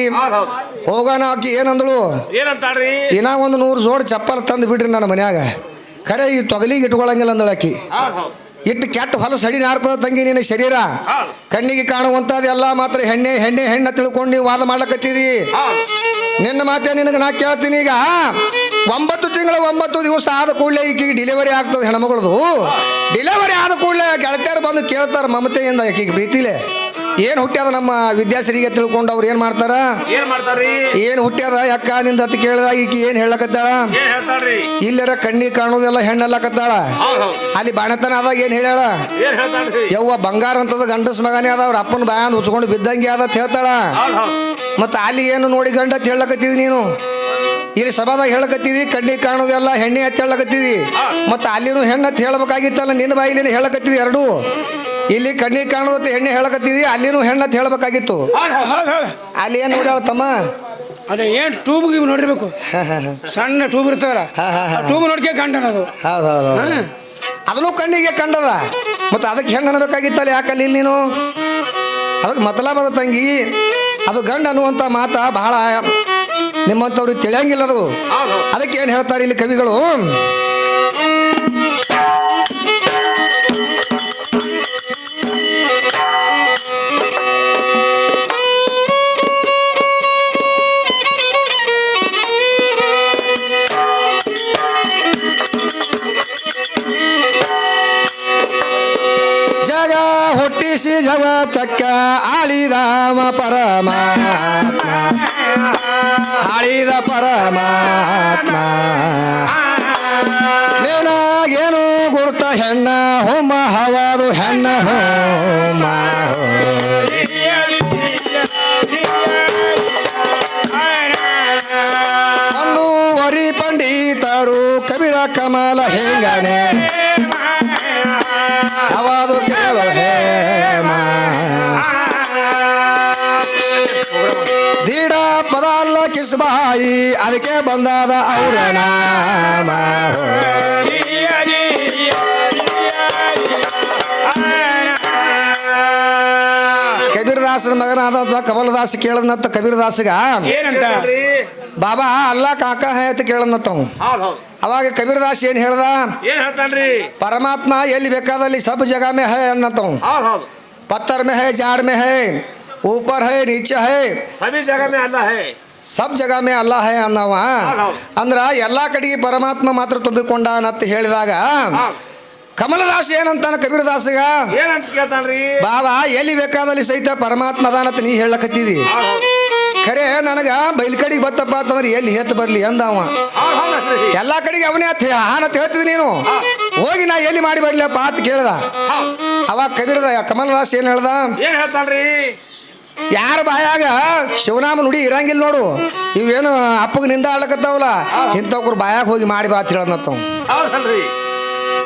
ಹೋಗೋಣ ಆಕಿ ಏನಂದಳು ಏನಂತಾಳ್ರಿ? ಇನ್ನ ಒಂದು ನೂರು ಜೋಡ್ ಚಪ್ಪಲ್ ತಂದು ಬಿಡ್ರಿ ನನ್ನ ಮನ್ಯಾಗ. ಖರೆ ಈ ತೊಗಲಿಗೆ ಇಟ್ಕೊಳಂಗಿಲ್ಲ ಅಂದಳು ಆಕಿ. ಇಟ್ಟು ಕೆಟ್ಟ ಹೊಲ ಸಡಿ ನಾರ್ತದ ತಂಗಿ ನಿನ್ನ ಶರೀರ. ಕಣ್ಣಿಗೆ ಕಣ್ಣಿಗೆ ಕಾಣುವಂಥದ್ದೆಲ್ಲ ಮಾತ್ರ ಹೆಣ್ಣೆ ಹೆಣ್ಣೆ ಹೆಣ್ಣ ತಿಳ್ಕೊಂಡು ನೀವು ವಾದ ಮಾಡ್ಲಕತ್ತಿದಿ. ನಿನ್ನ ಮಾತೆ ನಿನಗೆ ನಾ ಕೇಳ್ತೀನಿ ಈಗ. ಒಂಬತ್ತು ತಿಂಗಳ ಒಂಬತ್ತು ದಿವಸ ಆದ ಕೂಡಲೇ ಈಕಿಗೆ ಡಿಲಿವರಿ ಆಗ್ತದೆ ಹೆಣ್ಮಗಳದು. ಡಿಲಿವರಿ ಆದ ಕೂಡಲೇ ಗೆಳತಿಯರು ಬಂದು ಕೇಳ್ತಾರೆ ಮಮತೆಯಿಂದ ಈಕಿಗೆ ಪ್ರೀತಿಲೆ. ಏನು ಹುಟ್ಟ್ಯಾರ ನಮ್ಮ ವಿದ್ಯಾಸರಿಗೆ ತಿಳ್ಕೊಂಡು ಅವ್ರು ಏನು ಮಾಡ್ತಾರ? ಏನ್ ಹುಟ್ಟ್ಯಾರ ಯಾಕ ನಿಂದ ಅತ್ ಕೇಳಿದಾಗ ಈಕಿ ಏನು ಹೇಳಕತ್ತಾಳ? ಇಲ್ಲರ ಕಣ್ಣಿ ಕಾಣೋದೆಲ್ಲ ಹೆಣ್ಣಲ್ಲಕತ್ತಾಳ. ಅಲ್ಲಿ ಬಾಣತನ ಆದಾಗ ಏನು ಹೇಳ್ಯಾಳ? ಹೇಳ ಯವ್ವ ಬಂಗಾರ ಅಂತದ ಗಂಡಸ್ ಮಗನೇ ಅದ ಅವ್ರ ಅಪ್ಪನ ಬಾಯ್ ಉಚ್ಕೊಂಡು ಬಿದ್ದಂಗೆ ಅದ ಅಂತ ಹೇಳ್ತಾಳ. ಮತ್ತ ಅಲ್ಲಿ ಏನು ನೋಡಿ ಗಂಡ ಹೇಳಕತ್ತಿದಿ ನೀನು? ಇಲ್ಲಿ ಸಭಾದಾಗ ಹೇಳಕತ್ತಿದಿ ಕಣ್ಣಿ ಕಾಣೋದೆಲ್ಲ ಹೆಣ್ಣೆ ಅಂತ ಹೇಳಕತ್ತಿದಿ. ಮತ್ತೆ ಅಲ್ಲಿನೂ ಹೆಣ್ಣು ಅಂತ ಹೇಳ್ಬೇಕಾಗಿತ್ತಲ್ಲ ನಿನ್ನ ಬಾಯಿಲಿನ ಹೇಳಕತ್ತಿದಿ ಎರಡು. ಇಲ್ಲಿ ಕಣ್ಣಿಗೆ ಕಾಣೋದತ್ತೆ ಹೆಣ್ಣೆ ಹೇಳಕತ್ತಿದಿ ಅಲ್ಲಿನೂ ಹೆಣ್ಣು ಅಂತ ಹೇಳ್ಬೇಕಾಗಿತ್ತು ಅಲ್ಲಿ ಏನ್ ನೋಡ್ಯಾಳ ತಮ್ಮ? ಅದೇ ಏನ್ ಟ್ಯೂಬ್ ಗೀಬ್ ನೋಡಿರ್ಬೇಕು ಸಣ್ಣ ಟ್ಯೂಬ್ ಇರ್ತಾರ ಟೂಬ್. ಟ್ಯೂಬ್ ನೋಡ್ಕೆ ಹೌದು ಹಾಂ. ಅದನ್ನು ಕಣ್ಣಿಗೆ ಕಂಡದ. ಮತ್ತೆ ಅದಕ್ಕೆ ಹೆಣ್ಣು ಅನ್ನಬೇಕಾಗಿತ್ತಲ್ಲ ಯಾಕಲ್ಲಿ ಇಲ್ಲಿ ನೀನು? ಅದಕ್ಕೆ ಮತಲಾಬದ ತಂಗಿ ಅದು ಗಂಡ ಅನ್ನುವಂಥ ಮಾತ ಬಹಳ ನಿಮ್ಮಂಥವ್ರಿಗೆ ತಿಳಿಯಂಗಿಲ್ಲ ಅದು. ಅದಕ್ಕೆ ಏನು ಹೇಳ್ತಾರೆ ಇಲ್ಲಿ ಕವಿಗಳು? ಹುಟ್ಟಿಸಿ ಜಗತ್ತಕ್ಕ ಆಳಿದಾಮ ಪರಮಾತ್ಮ. ಆಳಿದ ಪರಮಾತ್ಮ. ನಿನಗೇನು ಗುರುತ ಹೆಣ್ಣ ಹೋಮ ಹವಾದು ಹೆಣ್ಣ ಹೋಮ ವರಿ ಪಂಡಿತರು ಕಬಿರ ಕಮಲ ಹೆಂಗನೆ. ಕಿಸ್ಬಾಯಿ ಅದಕ್ಕೆ ಬಂದಾದ ಅವರ ನಾಮ ಕಬೀರದಾಸನ ಮಗನಾದ ಕಮಲದಾಸ ಕೇಳದ್ನತ್ತ ಕಬೀರದಾಸಗ ಏನಂತ ಹೇಳ್ರಿ ಬಾಬಾ ಅಲ್ಲ ಕಾಕ ಹೇ ಅಂತ ಕೇಳದ್ನತ್ತವ್ ಹೌದು ಹೌದು ಅವಾಗ ಕಬೀರದಾಸ್ ಏನ್ ಹೇಳ್ದ ಏನ್ ಹೇಳ್ತಾನ್ರಿ ಪರಮಾತ್ಮ ಎಲ್ಲಿ ಬೇಕಾದಲ್ಲಿ ಸಬ್ ಜಗ ಮೇ ಹೈ ಅನ್ನತ್ತವ್ ಹೌದು ಹೌದು पत्थर में है झाड़ में है ऊपर है नीचे है सभी जगह में अल्लाह है ಸಬ್ ಜಗಾಮೆ ಮೇ ಅಲ್ಲ ಹೇ ಅನ್ನವ. ಅಂದ್ರ ಎಲ್ಲಾ ಕಡೆಗೆ ಪರಮಾತ್ಮ ಮಾತ್ರ ತುಂಬಿಕೊಂಡ ಅಂತ ಹೇಳಿದಾಗ ಕಮಲದಾಸ್ ಏನಂತಾನ ಕಬೀರದಾಸಗ? ಬಾಬಾ ಎಲ್ಲಿ ಬೇಕಾದಲ್ಲಿ ಸಹಿತ ಪರಮಾತ್ಮ ಅದಾನಂತ ನೀ ಹೇಳಕತ್ತಿದಿ? ಖರೆ ನನಗ ಬೈಲ್ ಕಡೆಗೆ ಬತ್ತಪ್ಪ ಅಂತಂದ್ರೆ ಎಲ್ಲಿ ಹೇತ್ ಬರ್ಲಿ ಅಂದ ಅವ ಎಲ್ಲಾ ಕಡೆಗೆ ಅವನೇ ಅತ್ ಹಾನತ್ ಹೇಳ್ತಿದ್ ನೀನು? ಹೋಗಿ ನಾ ಎಲ್ಲಿ ಮಾಡಿ ಬರ್ಲಿಯಪ್ಪ ಅಂತ ಕೇಳ್ದ. ಅವಾಗ ಕಬೀರದ ಕಮಲದಾಸ್ ಏನ್ ಹೇಳ್ದ? ಯಾರ ಬಾಯಾಗ ಶಿವನಾಮ ನುಡಿ ಇರಂಗಿಲ್ಲ ನೋಡು. ಇವೇನು ಅಪ್ಪಗೆ ನಿಂದ ಆಡ್ಲಕತ್ತಾವಲ್ಲ? ಇಂಥವ್ರು ಬಾಯಾಗ ಹೋಗಿ ಮಾಡಿ ಬಾ ಅಂತ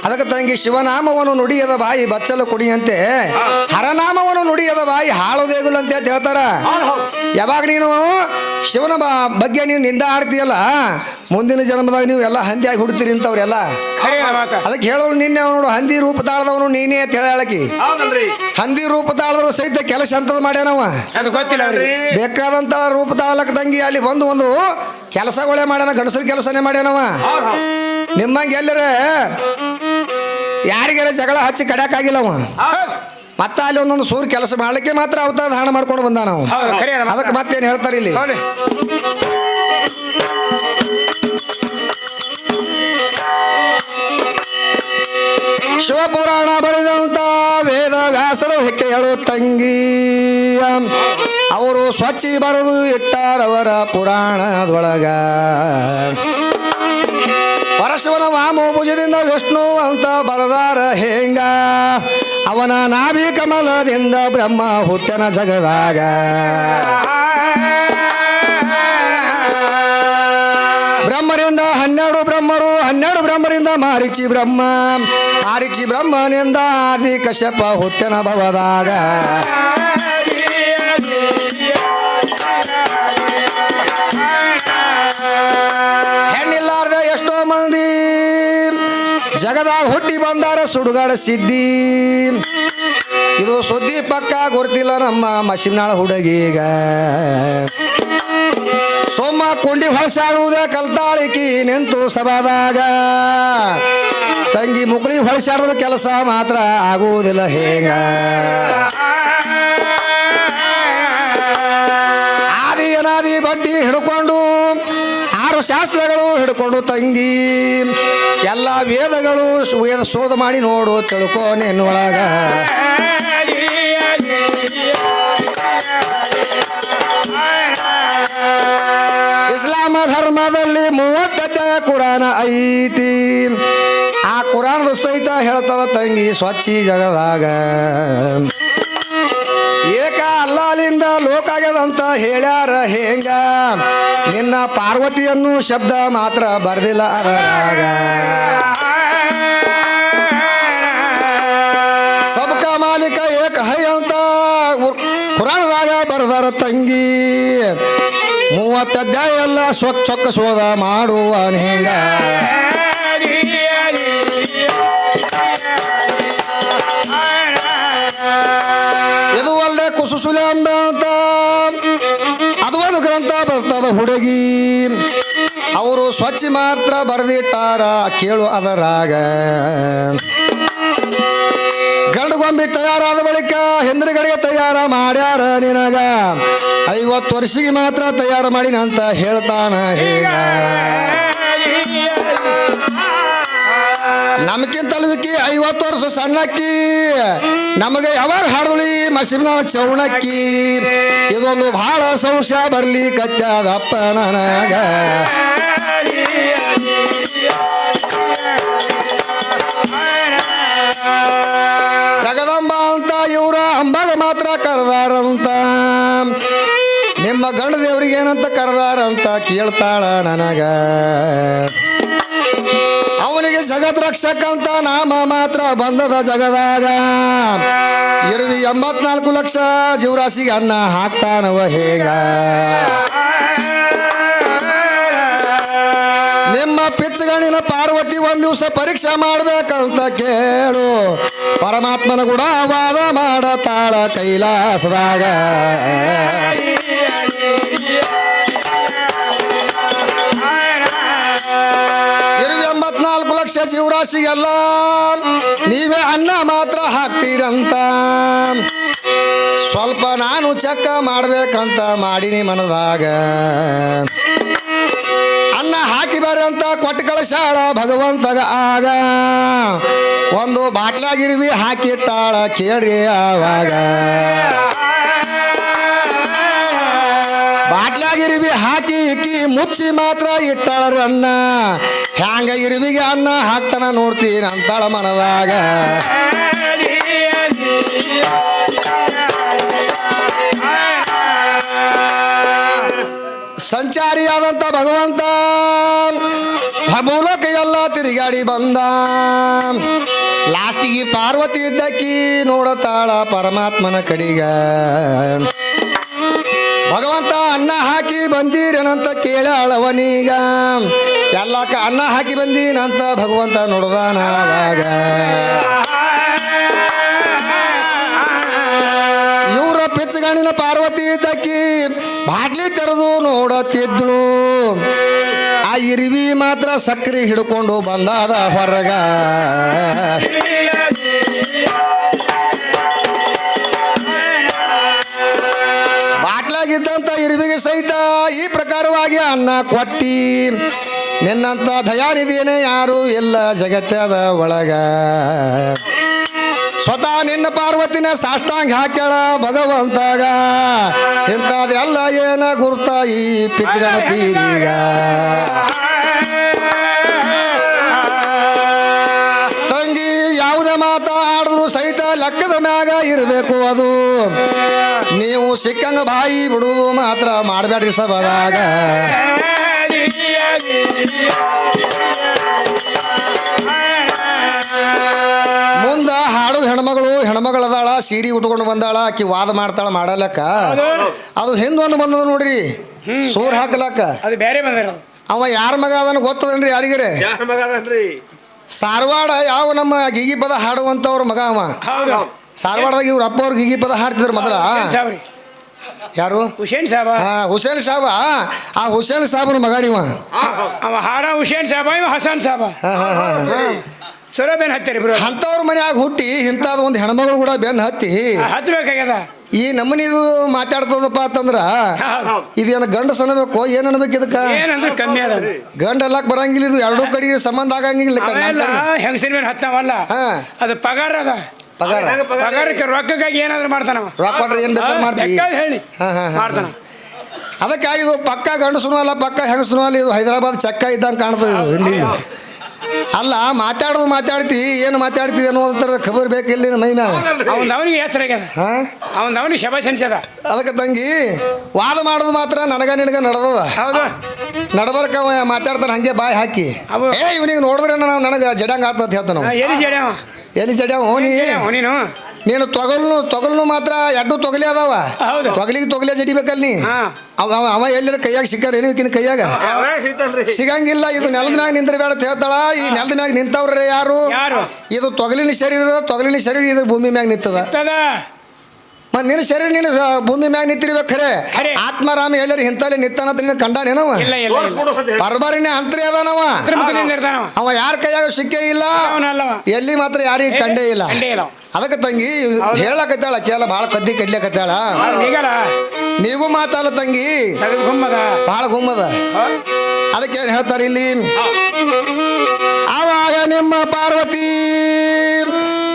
ಅದಕ್ಕೆ ತಂಗಿ ಶಿವನಾಮವನ್ನು ನುಡಿಯದ ಬಾಯಿ ಬಚ್ಚಲು ಕುಡಿಯಂತೆ. ಹರನಾಮವನ್ನು ನುಡಿಯದ ಬಾಯಿ ಹಾಳೋದೇಗುಲ್ಲ ಅಂತ ಅಂತ ಹೇಳ್ತಾರ. ಯಾವಾಗ ನೀನು ಶಿವನ ಬಗ್ಗೆ ನೀವು ನಿಂದ ಆಡ್ತೀಯಲ್ಲ ಮುಂದಿನ ಜನ್ಮದಾಗ ನೀವು ಎಲ್ಲ ಹಂದಿಯಾಗಿ ಹುಡ್ತೀರಿ ಅಂತ ಅವ್ರೆಲ್ಲ ಅದಕ್ಕೆ ಹೇಳೋರು ನಿನ್ನೆ ನೋಡು ಹಂದಿ ರೂಪ ತಾಳದವನು ನೀನೇ ಅಂತ ಹೇಳಕಿ ಹಂದಿ ರೂಪ ತಾಳದ್ರು ಸಹಿತ ಕೆಲಸ ಅಂತದ್ ಮಾಡ್ಯಾನವ ಬೇಕಾದಂತ ರೂಪ ತಾಳಕ ತಂಗಿ ಅಲ್ಲಿ ಬಂದು ಒಂದು ಕೆಲಸಗಳೇ ಮಾಡ್ಯಾನ ಗಂಡಸರ ಕೆಲಸನೇ ಮಾಡ್ಯಾನವ. ನಿಮ್ಮಂಗೆ ಎಲ್ಲರ ಯಾರಿಗಾರ ಜಗಳ ಹಚ್ಚಿ ಕಡ್ಯಾಕಾಗಿಲ್ಲವ ಅವ. ಮತ್ತ ಅಲ್ಲಿ ಒಂದೊಂದು ಸೂರ್ ಕೆಲಸ ಮಾಡ್ಲಿಕ್ಕೆ ಮಾತ್ರ ಅವತಾರ ಹಣ ಮಾಡ್ಕೊಂಡು ಬಂದ ನಾವು ಅದಕ್ಕೆ ಮತ್ತೇನು ಹೇಳ್ತಾರೆ ಇಲ್ಲಿ? ಶಿವಪುರಾಣ ಬರೆದಂತ ವೇದ ವ್ಯಾಸರು ಹೆಕ್ಕೆ ಹೇಳು ತಂಗಿ ಅವರು ಸ್ವಚ್ಛ ಬರೆದು ಇಟ್ಟಾರವರ ಪುರಾಣದೊಳಗ. ಪರಶಿವನ ವಾಮಭುಜದಿಂದ ವಿಷ್ಣು ಅಂತ ಬರದಾರ ಹೇಂಗ? ಅವನ ನಾಭಿ ಕಮಲದಿಂದ ಬ್ರಹ್ಮ ಹುಟ್ಟನ ಜಗದಾಗ. ಬ್ರಹ್ಮರಿಂದ ಹನ್ನೆರಡು ಬ್ರಹ್ಮರು, ಹನ್ನೆರಡು ಬ್ರಹ್ಮರಿಂದ ಮಾರಿಚಿ ಬ್ರಹ್ಮ. ಮಾರಿಚಿ ಬ್ರಹ್ಮನಿಂದ ಆದಿ ಕಶ್ಯಪ ಹುಟ್ಟನ ಭವದಾಗ. ಬಂದಾರ ಸುಡುಗಾಡ ಸಿದ್ದಿ. ಇದು ಸುದ್ದಿ ಪಕ್ಕ ಗೊತ್ತಿಲ್ಲ ನಮ್ಮ ಮಸಿನಾಳ ಹುಡುಗೀಗ. ಸೋಮ ಕುಂಡಿ ಹೊಳಸಾಡುವುದೇ ಕಲ್ತಾಳಿಕಿ ನಿಂತು ಸಭಾದಾಗ. ತಂಗಿ ಮುಕಳಿ ಹೊಳಸಾಡಿದ್ರು ಕೆಲಸ ಮಾತ್ರ ಆಗುವುದಿಲ್ಲ ಹೇಗ. ಆದಿ ಅನಾದಿ ಬಡ್ಡಿ ಹಿಡ್ಕೊಂಡು, ಆರು ಶಾಸ್ತ್ರಗಳು ಹಿಡ್ಕೊಂಡು ತಂಗಿ. ಎಲ್ಲ ವೇದಗಳು ವೇದ ಶೋಧ ಮಾಡಿ ನೋಡು ತಿಳ್ಕೋ ನಿನ್ನೊಳಗ ಇಸ್ಲಾಮ ಧರ್ಮದಲ್ಲಿ ಮೂವತ್ತನೇ ಕುರಾನ ಐತಿ. ಆ ಕುರಾನದ ಸಹಿತ ಹೇಳ್ತದ ತಂಗಿ ಸ್ವಚ್ಛಿ ಜಗದಾಗ. ಏಕ ಅಲ್ಲಾಲಿಂದ ಲೋಕ ಆಗ್ಯದಂತ ಹೇಳ್ಯಾರ ಹೇಂಗ? ನಿನ್ನ ಪಾರ್ವತಿಯನ್ನು ಶಬ್ದ ಮಾತ್ರ ಬರ್ದಿಲ್ಲ ಅರಾಗ ಸಬ್ಕ ಮಾಲಿಕ ಏಕ ಹೈ ಅಂತ ಪುರಾಣದಾಗ ಬರ್ದಾರ ತಂಗಿ. ಮೂವತ್ತ ಅಧ್ಯಾಯ ಎಲ್ಲ ಸ್ವಚ್ಛ ಚೊಕ್ಕ ಶೋಧ ಮಾಡುವ ಹೇಂಗ ಅಂಬ ಅಂತ ಅದು ಗ್ರಂಥ ಬರ್ತದ ಹುಡುಗಿ ಅವರು ಸ್ವಚ್ಛ ಮಾತ್ರ ಬರೆದಿಟ್ಟಾರ ಕೇಳು ಅದರಾಗ ಗಂಡುಗೊಂಬಿ ತಯಾರಾದ ಬಳಿಕ ಹಿಂದ್ರಗಡೆಗೆ ತಯಾರ ಮಾಡ್ಯಾರ ನಿನಗ ಐವತ್ತು ವರ್ಷಿಗೆ ಮಾತ್ರ ತಯಾರು ಮಾಡಿನ ಅಂತ ಹೇಳ್ತಾನ ಹೇಗ ನಮ್ಗಿಂತ ಅಲ್ವಿಕಿ ಐವತ್ತು ವರ್ಷ ಸಣ್ಣಕ್ಕಿ. ನಮಗೆ ಯಾವಾಗ ಹಾಡಲಿ ಮಸಿನ ಚೌಣಕ್ಕಿ. ಇದೊಂದು ಬಹಳ ಸಂಶಯ ಬರ್ಲಿ ಕಚ್ಚಾದಪ್ಪ ನನಗ. ಜಗದಂಬ ಅಂತ ಇವರ ಅಂಬಾಗ ಮಾತ್ರ ಕರೆದಾರಂತ. ನಿಮ್ಮ ಗಂಡ ಏನಂತ ಕರೆದಾರಂತ ಕೇಳ್ತಾಳ ನನಗ. ಜಗತ್ ರಕ್ಷಕ ಅಂತ ನಾಮ ಮಾತ್ರ ಬಂದದ ಜಗದಾಗ. ಇರುವಿ ಎಂಬತ್ನಾಲ್ಕು ಲಕ್ಷ ಜೀವರಾಶಿಗೆ ಅನ್ನ ಹಾಕ್ತಾನವ ಹೇಗ. ನಿಮ್ಮ ಪಿಚ್ಚಗಣಿನ ಪಾರ್ವತಿ ಒಂದ್ ದಿವಸ ಪರೀಕ್ಷೆ ಮಾಡ್ಬೇಕಂತ ಕೇಳು. ಪರಮಾತ್ಮನ ಕೂಡ ವಾದ ಮಾಡತಾಳ ಕೈಲಾಸದಾಗ. ಜೀವರಾಶಿಗೆಲ್ಲ ನೀವೇ ಅನ್ನ ಮಾತ್ರ ಹಾಕ್ತೀರಂತ. ಸ್ವಲ್ಪ ನಾನು ಚಕ್ಕ ಮಾಡ್ಬೇಕಂತ ಮಾಡಿನಿ ಮನದಾಗ. ಅನ್ನ ಹಾಕಿ ಬರಂತ ಕೊಟ್ಟು ಕಳಿಸಾಳ ಭಗವಂತಗ ಆಗ. ಒಂದು ಬಾಟ್ಲಾಗಿರ್ವಿ ಹಾಕಿಟ್ಟಾಳ ಕೇಳ್ರಿ ಆವಾಗ. ಬಾಟ್ಲಾಗಿರ್ವಿ ಹಾಕಿ ಇಕ್ಕಿ ಮುಚ್ಚಿ ಮಾತ್ರ ಇಟ್ಟಾಳ ಅನ್ನ ಹ್ಯಾಂಗ ಇರುವಿಗೆ ಅನ್ನ ಹಾಕ್ತಾನ ನೋಡ್ತೀನಿ ಅಂತಾಳ ಮನದಾಗ ಸಂಚಾರಿಯಾದಂಥ ಭಗವಂತ ಮೂಲಕ ಎಲ್ಲ ತಿರುಗಾಡಿ ಬಂದ. ಲಾಸ್ಟಿಗೆ ಪಾರ್ವತಿ ಇದ್ದಕ್ಕಿ ನೋಡತಾಳ ಪರಮಾತ್ಮನ ಕಡಿಗ. ಭಗವಂತ ಅನ್ನ ಹಾಕಿ ಬಂದೀರೇನಂತ ಕೇಳಾಳವನೀಗ. ಎಲ್ಲಕ್ಕ ಅನ್ನ ಹಾಕಿ ಬಂದೀನಂತ ಭಗವಂತ ನೋಡ್ದಾನಾವಾಗ ಇವರ ಪಿಚ್ಚಗಾಣಿನ ಪಾರ್ವತಿ ತಕ್ಕಿ ಬಾಗ್ಲಿ ತೆರೆದು ನೋಡತ್ತಿದ್ಳು ಆ ಇರಿವಿ ಮಾತ್ರ ಸಕ್ರಿ ಹಿಡ್ಕೊಂಡು ಬಂದಾದ ಹೊರಗ. ಇರುವಿಗೆ ಸಹಿತ ಈ ಪ್ರಕಾರವಾಗಿ ಅನ್ನ ಕೊಟ್ಟಿ. ನಿನ್ನಂತ ದಯಾನಿಧಿಯೇ ಯಾರು ಎಲ್ಲ ಜಗತ್ತದ ಒಳಗ. ಸ್ವತಃ ನಿನ್ನ ಪಾರ್ವತಿನ ಸಾಷ್ಟಾಂಗ ಹಾಕ್ಯಾಳ ಭಗವಂತಾಗ. ಇಂಥದೆಲ್ಲ ಏನ ಗುರ್ತ ಈ ಪಿಚ್ಚಗಣ ಪೀರಿಗ. ಮ್ಯಾಗ ಇರಬೇಕು ಅದು. ನೀವು ಸಿಕ್ಕಂಗ ಬಾಯಿ ಬಿಡುವುದು ಮಾತ್ರ ಮಾಡಬೇಡ್ರಿ ಸಭಾದಾಗ. ಮುಂದ ಹಾಡು ಹೆಣ್ಮಗಳು ಹೆಣ್ಮಗಳದಾಳ ಸೀರೆ ಉಟ್ಕೊಂಡು ಬಂದಾಳ ಆಕಿ ವಾದ ಮಾಡ್ತಾಳ ಮಾಡಲಕ್ಕ. ಅದು ಹಿಂದೊಂದು ಬಂದದ ನೋಡ್ರಿ. ಸೂರ್ ಹಾಕಲಕ್ಕ. ಅವ ಯಾರ ಮಗ ಅದನ್ನ ಗೊತ್ತದನ್ರಿ ಯಾರಿಗರೆ? ಯಾರ ಸಾರವಾಡ ಯಾವ ನಮ್ಮ ಗಿಗಿ ಪದ ಹಾಡುವಂತವ್ರ ಮಗ ಅವ. ಸಾರವಾಡದಾಗ ಇವ್ರ ಅಪ್ಪ ಅವ್ರಿಗೆ ಗಿಗಿ ಪದ ಹಾಡ್ತಿದ್ರು ಮೊದಲ. ಯಾರು? ಹುಸೇನ್ ಸಾಬ. ಹಾ ಹುಸೇನ್ ಸಾಬ. ಆ ಹುಸೇನ್ ಸಾಬನ ಮಗ ನೀವ ಅವ ಹಾಡ ಹುಸೇನ್ ಸಾಬ ಇವ ಹಸನ್ ಸಾಬ. ಹಾ ಹಾ ಹಾ. ಸುರಬೇನ್ ಹತ್ತಿರಿ ಬ್ರೋ. ಅಂಥವ್ರ ಮನೆಯಾಗ ಹುಟ್ಟಿ ಇಂಥದ್ದು ಒಂದು ಹೆಣ್ಮಗಳು ಕೂಡ ಬೆನ್ ಹತ್ತಿ. ಹತ್ತಬೇಕಾಗ್ಯದ ಈ ನಮ್ಮನಿದು ಮಾತಾಡ್ತದಪ್ಪ ಅಂತಂದ್ರ ಇದು ಇದೇನು ಗಂಡ ಅನ್ಬೇಕು ಏನ್ ಅನ್ಬೇಕು ಇದಕ್ಕ? ಏನಂದ್ರೆ ಕಮ್ಮಿ ಅದ ಗಂಡ ಎಲ್ಲಾಕ್ ಬರಂಗಿಲ್ಲ ಇದು ಎರಡೂ ಕಡೆಗೆ ಸಂಬಂಧ ಆಗಂಗಿಲ್ಲ. ಹೆಂಗಸಿನ ಮೇಲೆ ಹತ್ತಾವಲ್ಲ? ಅದು ಪಗಾರ ಅದ. ಪಗಾರ? ಪಗಾರಕ್ಕೆ ರೊಕ್ಕಕ್ಕಾಗಿ ಏನಾದ್ರು ಮಾಡ್ತಾನವ ರೊಕ್ಕ ಕೊಟ್ರೆ ಏನ್ ಬೇಕಾದ್ ಮಾಡ್ತಿ? ಬೇಕಾದ್ ಹೇಳಿ. ಹಾ, ಹಾ, ಹಾ. ಮಾಡ್ತಾನ. ಅದಕ್ಕೆ ಇದು ಪಕ್ಕ ಗಂಡಸನು ಅಲ್ಲ ಪಕ್ಕ ಹೆಂಗಸನು ಅಲ್ಲ ಇದು ಹೈದರಾಬಾದ್ ಚಕ್ಕ ಇದ್ದಂಗೆ ಕಾಣ್ತದೆ ಇದು ಹಿಂದಿನ ಅಲ್ಲ ಮಾತಾಡೋದು ಮಾತಾಡ್ತಿ ಏನು ಮಾತಾಡ್ತಿ ಅನ್ನೋದ್ರ ಖಬರ್ ಬೇಕಿಲ್ಲ ಇಲ್ಲಿ ಮ್ಯಾಗ ಅವನ್ ಅವನಿಗೆ ಹೆಸರಾಗ್ಯದ ಹಾ? ಅವನ್ ಅವನಿಗೆ ಶಬಾಷ್ ಅನ್ಸದ ಅದಕ್ಕೆ ತಂಗಿ ವಾದ ಮಾಡೋದು ಮಾತ್ರ ನನಗ ನಿನಗ ನಡೆದದ. ಹೌದು. ನಡಬರ್ಕ ಅವ ಮಾತಾಡ್ತಾನೆ ಹಂಗೆ ಬಾಯಿ ಹಾಕಿ. ಏ ಇವನಿಗೆ ನೋಡಿದ್ರೆ ನಾವು ನನಗೆ ಜಡಂಗ ಆತ ಹೇಳ್ತಾನ ಹೇಳ್ತಾನೆ ಎಲ್ಲಿ ಜಡ್ಯಾವ ಎಲ್ಲಿ ಜಡ್ಯಾವ ಹೋನಿ ನೀನು ನೀನು ತೊಗಲ್ನು ತೊಗಲ್ನು ಮಾತ್ರ ಎರಡು ತೊಗಲಿ ಅದಾವ. ಹೌದು. ತೊಗಲಿಗೆ ತೊಗಲೆ ಜಡಿಬೇಕಲ್ಲಿ ನೀ. ಅವ ಅವ- ಎಲ್ಲರ ಕೈಯಾಗ ಸಿಕ್ಕಾರ ಏನು ಈಕಿನ ಕೈಯಾಗ? ಸಿಗಂಗಿಲ್ಲ ಇದು ನೆಲದ ಮ್ಯಾಗ ನಿಂದ್ರ ಬೇಡ ಅಂತ ಹೇಳ್ತಾಳ. ಈ ನೆಲದ ಮ್ಯಾಗ ನಿಂತವ್ರೆ ಯಾರು? ಯಾರು? ಇದು ತೊಗಲಿನ ಶರೀರ ತೊಗಲಿನ ಶರೀರ ಇದ್ರ ಭೂಮಿ ಮ್ಯಾಗ ನಿಂತದ. ತದ ಮತ್ ನಿನ್ನ ಶರೀರ ನೀನು ಭೂಮಿ ಮ್ಯಾಗ ನಿಂತಿರ್ಬೇಕು ಖರೆ. ಆತ್ಮರಾಮ ಎಲ್ಲರೂ ಹಿಂತಲ್ಲಿ ನಿಂತಾನಂತ ನೀನು ಕಂಡಾನೇನವ ಹೇಳಿ ಅಂತರಿ ಅದಾನವ. ಅವ. ಯಾರ ಕೈಯಾಗ ಸಿಕ್ಕೇ ಇಲ್ಲ. ಎಲ್ಲಿ ಮಾತ್ರ ಯಾರಿಗೆ ಕಂಡೇ ಇಲ್ಲ. ಕಂಡೇ ಇಲ್ಲ ಅದಕ್ಕೆ ತಂಗಿ ಹೇಳಕತ್ತಾಳ ಕೇಳ ಭಾಳ ಕದ್ದಿ ಕಡ್ಲಕತ್ತಾಳ ನೀಗೂ ಮಾತಾಡ ತಂಗಿ. ಬಹಳ ಗುಮ್ಮದ. ಭಾಳ ಗುಮ್ಮದ. ಅದಕ್ಕೆ ಏನ್ ಹೇಳ್ತಾರೆ ಇಲ್ಲಿ? ಆವಾಗ ನಿಮ್ಮ ಪಾರ್ವತಿ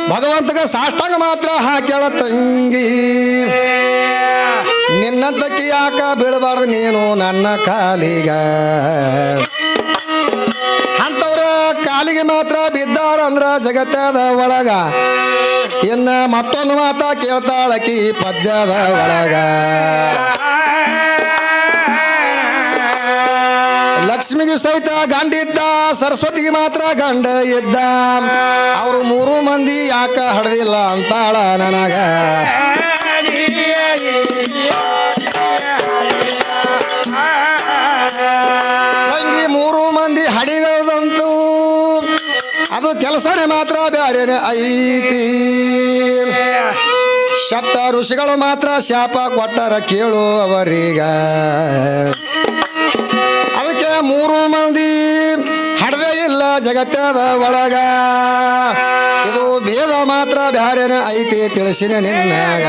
ಭಗವಂತಗ ಸಾಷ್ಟಾಂಗ ಮಾತ್ರ ಹಾಕ್ಯಾಳ ತಂಗಿ. ನಿನ್ನಂತಕ್ಕೆ ಯಾಕ ಬೀಳಬಾರ್ದು ನೀನು ನನ್ನ ಕಾಲಿಗ? ಅಂತವ್ರ ಕಾಲಿಗೆ ಮಾತ್ರ ಬಿದ್ದಾರಂದ್ರ ಜಗತ್ತದ ಒಳಗ. ಇನ್ನ ಮತ್ತೊಂದು ಮಾತ ಕೇಳ್ತಾಳಕಿ ಪದ್ಯದ ಒಳಗ. ಲಕ್ಷ್ಮಿಗೆ ಸಹಿತ ಗಂಡಿದ್ದ, ಸರಸ್ವತಿಗೆ ಮಾತ್ರ ಗಂಡ ಇದ್ದ. ಅವರು ಮೂರು ಮಂದಿ ಯಾಕ ಹಡದಿಲ್ಲ ಅಂತಾಳ ನನಗ. ಮೂರು ಮಂದಿ ಹಡಿಗಳದಂತೂ ಅದು ಕೆಲಸನೇ ಮಾತ್ರ ಬ್ಯಾರೇನೆ ಐತಿ. ಶಬ್ದ ಋಷಿಗಳು ಮಾತ್ರ ಶಾಪ ಕೊಟ್ಟರ ಕೇಳು ಅವರೀಗ. ಅದಕ್ಕೆ ಮೂರು ಮಂದಿ. ಹಡದೇ ಇಲ್ಲ ಜಗತ್ತದ ಒಳಗ. ಇದು ಭೇದ ಮಾತ್ರ ಬ್ಯಾರೇನ ಐತಿ ತಿಳಿಸಿನ ನಿನ್ನಾಗ.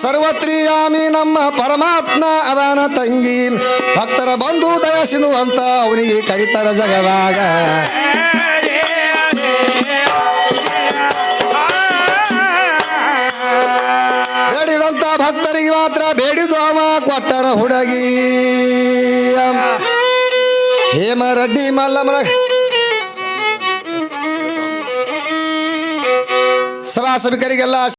ಸರ್ವತ್ರಿಯಾಮಿ ನಮ್ಮ ಪರಮಾತ್ಮ ಅದಾನ ತಂಗಿ. ಭಕ್ತರ ಬಂಧು ದಯಸಿನು ಅಂತ ಅವನಿಗೆ ಕರಿತರ ಜಗದಾಗ. ಭಕ್ತರಿಗೆ ಮಾತ್ರ ಬೇಡಿದೋಮ ಅವ ಕೊಟ್ಟನ ಹುಡುಗಿ. ಹೇಮರಡ್ಡಿ ಮಲ್ಲಮ್ಮನ ಸಭಾ ಸಭಿಕರಿಗೆಲ್ಲ